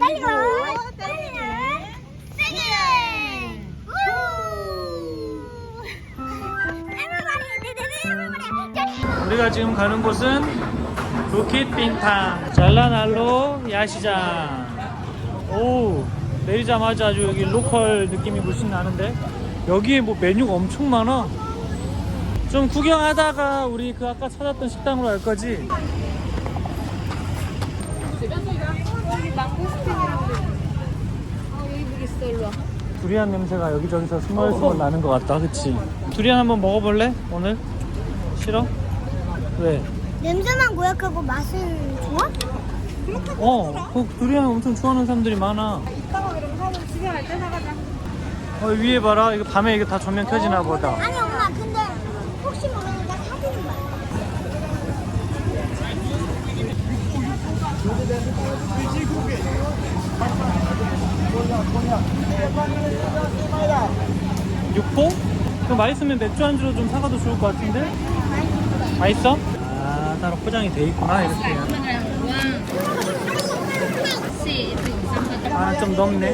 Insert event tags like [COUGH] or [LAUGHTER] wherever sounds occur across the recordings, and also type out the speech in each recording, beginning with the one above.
달리고. 달리는 세계 우리가 지금 가는 곳은 부킷 빈탕 잘라날로 야시장. 오 내리자마자 아주 여기 로컬 느낌이 물씬 나는데? 여기에 뭐 메뉴가 엄청 많아. 좀 구경하다가 우리 그 아까 찾았던 식당으로 갈 거지 여기 망고스틴이라고 그래 어 여기 뭐 있어 일로 와. 두리안 냄새가 여기저기서 스멀스멀 나는 것 같다 그치? 두리안 한번 먹어볼래? 오늘? 싫어? 왜? 냄새만 고약하고 맛은 좋아? 어, 그 두리안 엄청 좋아하는 사람들이 많아. 이따가 그럼 사면 집에 갈 때 사가자. 어, 위에 봐라. 이거 밤에 이거 다 조명 켜지나 보다. 아니 엄마 근데 혹시 모르니까 사주는 거야 육포? 그거 맛있으면 맥주 안주로 좀 사가도 좋을 것 같은데? 맛있어? 아, 따로 포장이 돼 있구나, 이렇게. 아, 좀 넓네.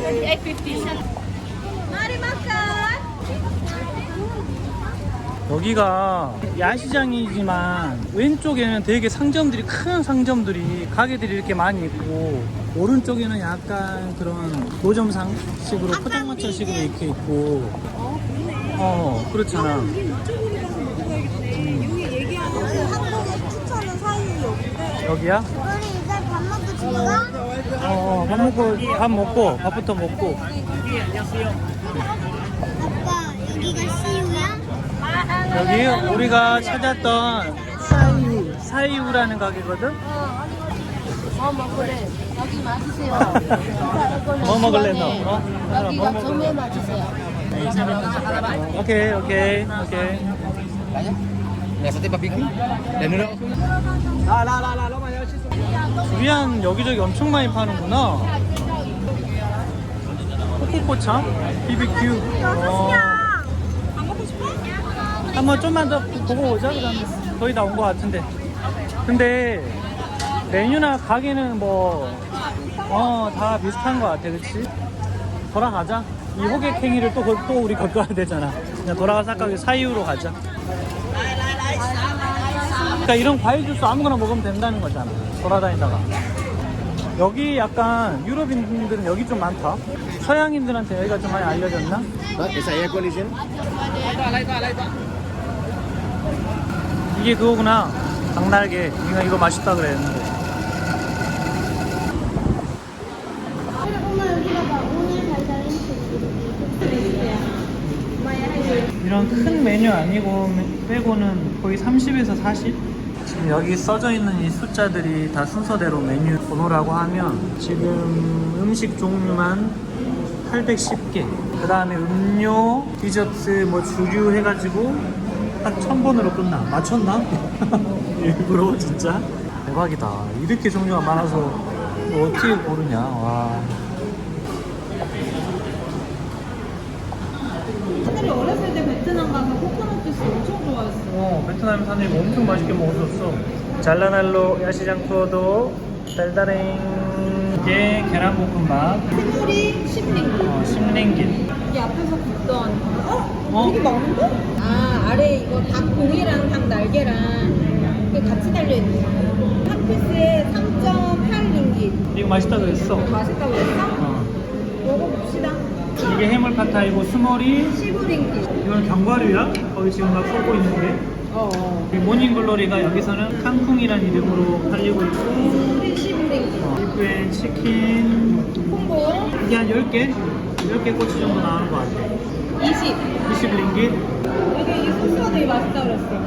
여기가 야시장이지만 왼쪽에는 되게 상점들이 큰 상점들이 가게들이 이렇게 많이 있고 오른쪽에는 약간 그런 노점상식으로 포장마차식으로 이렇게 있고. 어 그렇잖아. 여기 얘기하는 한국에 추천은 사이 여기인데. 여기야? 우리 이제 밥 먹고 가? 어, 어, 밥 먹고 밥 먹고 밥부터 먹고. 아빠 여기가 CU야? 여기 우리가 찾았던 사이우 사이우라는 가게거든 뭐 먹을래? 여기 맞으세요. 뭐 먹을래 너? 어? 뭐 여기가 먹을래? 정면 맞으세요. 오케이 오케이 오케이? Là, là, là, là, nó mà nhớ chứ. 두리안 여기저기 엄청 많이 파는구나 코코코참 BBQ 어. 안 먹고 싶어? 한번 좀만 더 보고 오자 그다음에 거의 다 온 것 같은데 근데 메뉴나 가게는 뭐 어 다 비슷한 것 같아 그치? 돌아가자 이 호객 행위를 또, 걸- 또 우리 겪어야 되잖아 그냥 돌아가서 아까 그 사이유로 가자 그러니까 이런 과일 주스 아무거나 먹으면 된다는 거잖아 돌아다니다가 여기 약간 유럽인들은 여기 좀 많다 서양인들한테 여기가 좀 많이 알려졌나? Condition. 이게 그거구나. 닭날개. 이거 이거 맛있다 그랬는데. 엄마 여기 봐봐 오늘 달달한 이런 큰 메뉴 아니고 빼고는 거의 30에서 40? 지금 여기 써져 있는 이 숫자들이 다 순서대로 메뉴 번호라고 하면 지금 음식 종류만 810개. 그 다음에 음료, 디저트, 뭐 주류 해가지고 딱 1000번으로 끝나. 맞췄나? [LAUGHS] 일부러 진짜? 대박이다. 이렇게 종류가 많아서 이거 어떻게 고르냐. 와. 사람들이 어렸을 때 베트남 가서 코코넛 주스 엄청 좋아했어. 어, 베트남 사람들이 엄청 맛있게 먹었었어. 잘라날로 야시장 투어도 달달행. 이게 계란볶음밥, 생물이 10링. 어, 심랭길. 여기 앞에서 굽던. 어? 어? 되게 많은데? 아, 아래 이거 닭 공이랑 닭 날개랑 같이 달려있는 거야. 한 피스에 3.8링기. 이거 맛있다 그랬어. 맛있다고 했어? 어. 먹어봅시다. 이게 해물 파타이고 스몰이 15링기. 이건 견과류야? 거기 지금 막 쏘고 있는데. 어, 어. 이 모닝글로리가 여기서는 캉쿵이라는 이름으로 팔리고 있고 10링기. 어, 비프앤 치킨 콩고 이게 한 10개? 10개 꼬치 정도 나오는 것 같아 20. 20링깃 이게 이 소스가 되게 맛있다 그랬어.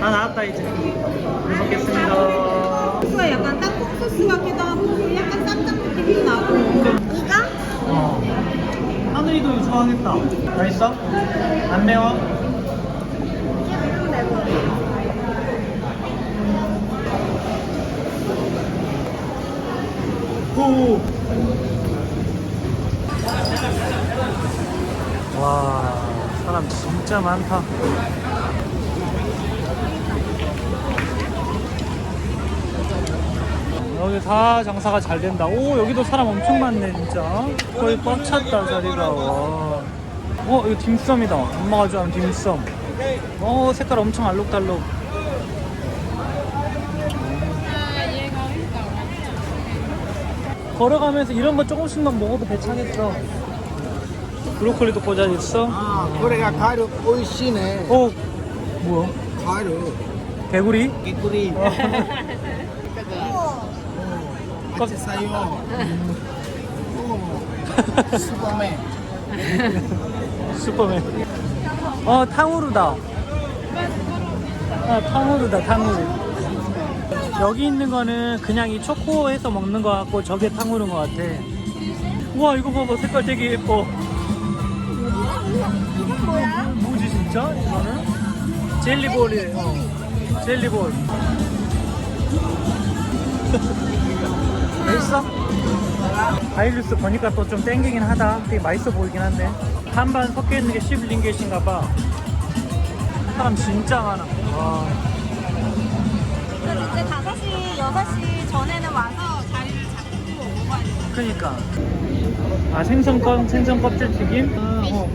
다 나왔다 이제 잘 먹겠습니다 소스가 약간 땅콩 소스 같기도 하고 약간 쌈장 느낌도 나고. 이거? 어. 좋아하겠다 맛있어? 안 매워? 오. 와 사람 진짜 많다 아, 여기 다 장사가 잘 된다 오 여기도 사람 엄청 많네 진짜 거의 꽉 찼다 자리가 와. 어 이거 딤섬이다 엄마가 좋아하는 딤섬 어 색깔 엄청 알록달록 걸어가면서 이런 거 조금씩만 먹어도 배차겠어 브로콜리도 꽂아 있어? 아, 그래가 가루 오이시네. 오 어, 뭐야? 가루. 개구리? 개구리. [LAUGHS] 같이 싸요. 슈퍼맨. 네. 슈퍼맨. 어, 탕후루다. 아, 탕후루다, 탕후루. 여기 있는 거는 그냥 이 초코에서 먹는 거 같고 저게 탕후루인 거 같아. 우와, 이거 봐봐. 색깔 되게 예뻐. 이건 뭐야? 뭐지, 진짜? 이거는? 젤리볼이에요. 어, 젤리볼. [LAUGHS] 맛있어? 바일루스 보니까 또 좀 땡기긴 하다. 되게 맛있어 보이긴 한데. 반반 섞여 있는 게 10링겟인가 봐. 사람 진짜 많아. 와. 그럼 이제 5시, 6시 전에는 와서 자리를 잡고 먹어야 돼. 그니까. 아, 생선 껌, 생선 껍질 튀김? 아, 어.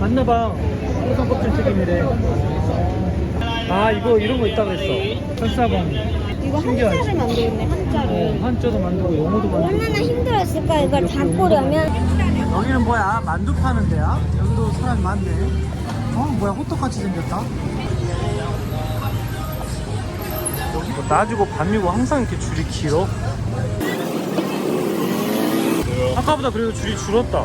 맞나봐. 생선 껍질 튀김이래. 아, 이거, 이런 거 있다 그랬어. 설사봉. 이거 신기하지? 한자를 만들었네, 어, 한자를. 한자도 만들고 영어도 만들고. 얼마나 힘들었을까, 이걸 잡으려면. 여기는 뭐야? 만두 파는 데야? 여기도 사람이 많네. 어, 뭐야? 호떡같이 생겼다. 뭐 낮이고 밤이고 항상 이렇게 줄이 길어. 아까보다 그래도 줄이 줄었다.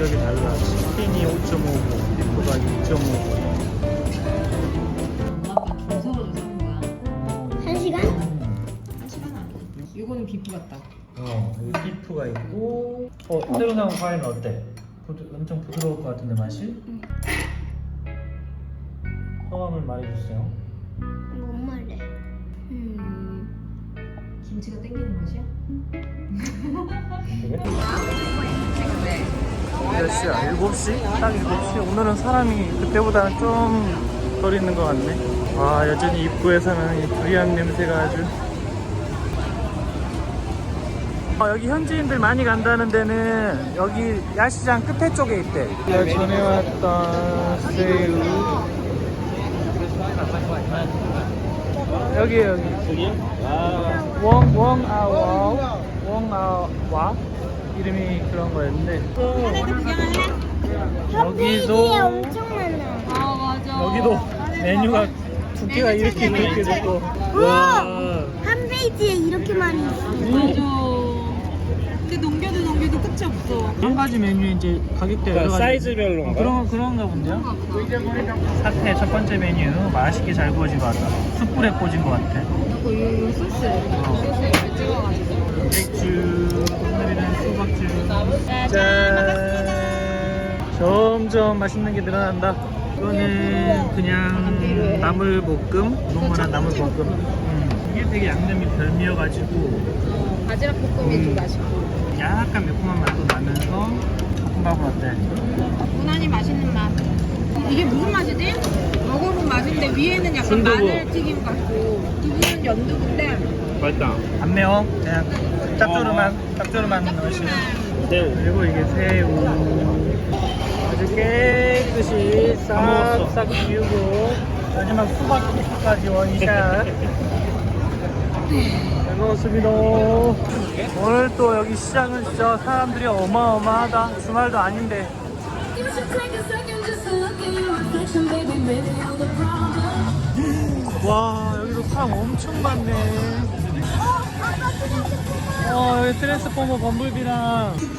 여기 달라. 치킨이 5.5고, 비프가 6.5고. 한 시간? 이거는 비프 같다. 어, 여기 비프가 있고. 어, 새로 나온 과일은 어때? 부드, 엄청 부드러울 것 같은데 맛이? 성함을 말해주세요. 김치가 땡기는 맛이야? 몇 시야? 7시? 딱 7시? 오늘은 사람이 그때보다는 좀덜 있는 것 같네. 와, 여전히 입구에서는 이 두리안 냄새가 아주. 어, 여기 현지인들 많이 간다는 데는 여기 야시장 끝에 쪽에 있대. 전에 왔던 새우. 여기 여기. 웡, 웡, 아, 와. 웡, 아, 와. 이름이 그런 거였는데. 여기도 엄청 많아. 아 맞아. 여기도 메뉴가 두께가 이렇게 이렇게 됐고 와 한 페이지에 이렇게 많이 있어. 맞아. 근데 넘겨도 넘겨도 끝이 없어. 한 가지 메뉴에 이제 가격대가 여러 가지 사이즈별로인가? 어, 그런 그런가 본데요. 사태 첫 번째 메뉴 맛있게 잘 구워진 것 같다. 숯불에 꽂은 것 같아. 그리고 이 소스를 소스에 이렇게 찍어가지고. 맥주, 오늘은 수박주. 짠. 점점 맛있는 게 늘어난다. 이거는 그냥 나물 볶음, 노멀한 나물 볶음. 음, 이게 되게 양념이 별미여가지고 어, 바지락 볶음이 음. 좀 맛있고. 약간 매콤한 맛도 나면서 볶음밥은 어때? 무난히 맛있는 맛. 이게 무슨 맛이지? 먹어본 맛인데 위에는 약간 순두부. 마늘 튀김 같고 두부는 연두부인데 맛있다 안 매워? 그냥 짭조름한 짭조름한 넣으시면 그리고 이게 새우 아주 깨끗이 싹싹 비우고 마지막 수박까지 원샷 [LAUGHS] 잘 먹었습니다. 오늘 또 여기 시장은 진짜 사람들이 어마어마하다. 주말도 아닌데. 와 여기도 사람 엄청 많네. 어 여기 트랜스포머 범블비랑